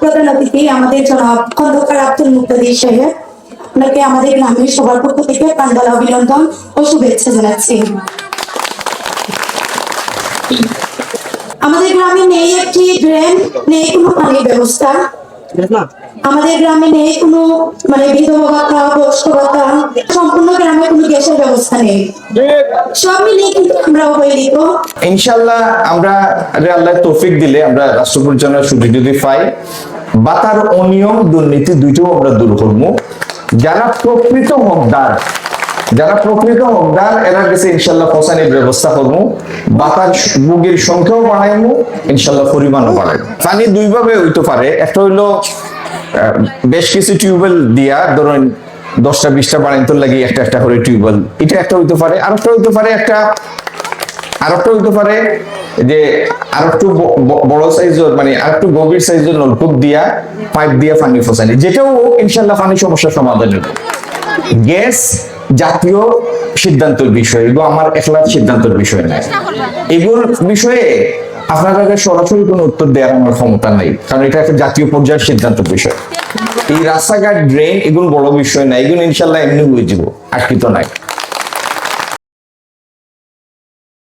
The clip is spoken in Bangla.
প্রধান অতিথি আমাদের জনাব খন্দকার আব্দুল মুক্তাদির সাহেব আপনাকে আমাদের গ্রামের সবার পক্ষ থেকে প্রাণবল অভিনন্দন ও শুভেচ্ছা জানাচ্ছি। আমাদের গ্রামে নেই একটি ড্রেন নেই কোনো পানির ব্যবস্থা। আমাদের গ্রামে নেই কোনো মানে বিধবা ব্যবস্থা নেই। সব মিলিয়ে কিন্তু আমরা ইনশাল্লাহ আমরা আল্লাহ তৌফিক দিলে আমরা সুযোগ যদি পাই বা তার অনিয়ম দুর্নীতি দুইটাও আমরা দূর করব। যারা প্রকৃত হকদার, যারা প্রকৃত হকদার কাছে ইনশাল্লাহ ব্যবস্থা করব। বা তার মুগের সংখ্যাও বাড়াইবো ইনশাল্লাহ পরিমাণও বাড়াইবো। পানি দুইভাবে হইতে পারে। একটা হইল বেশ কিছু টিউবওয়েল দিয়া ধরুন দশটা, বিশটা বানাইতে লাগি একটা একটা করে টিউবওয়েল। এটা একটা হইতে পারে আর একটা হইতে পারে একটা, আরেকটা হইতে পারে যে আর একটু বড় সাইজের মানে আর একটু গভীর সাইজের নলকূপ দিয়া, পাইপ দিয়া পানি ফসানি যেটাও ইনশাল্লাহ পানি সমস্যার সমাধানের গ্যাস জাতীয় সিদ্ধান্তের বিষয়, এগুলো আমার একলা সিদ্ধান্তের বিষয় নয়। এগুলোর বিষয়ে আপনাদের সরাসরি কোনো উত্তর দেওয়ার আমার ক্ষমতা নাই, কারণ এটা একটা জাতীয় পর্যায়ের সিদ্ধান্ত বিষয়। এই রাস্তাঘাট ড্রেন এগুলো বড় বিষয় না, এগুলো ইনশাল্লাহ এমনি হয়ে যাব, আটকিত নাই।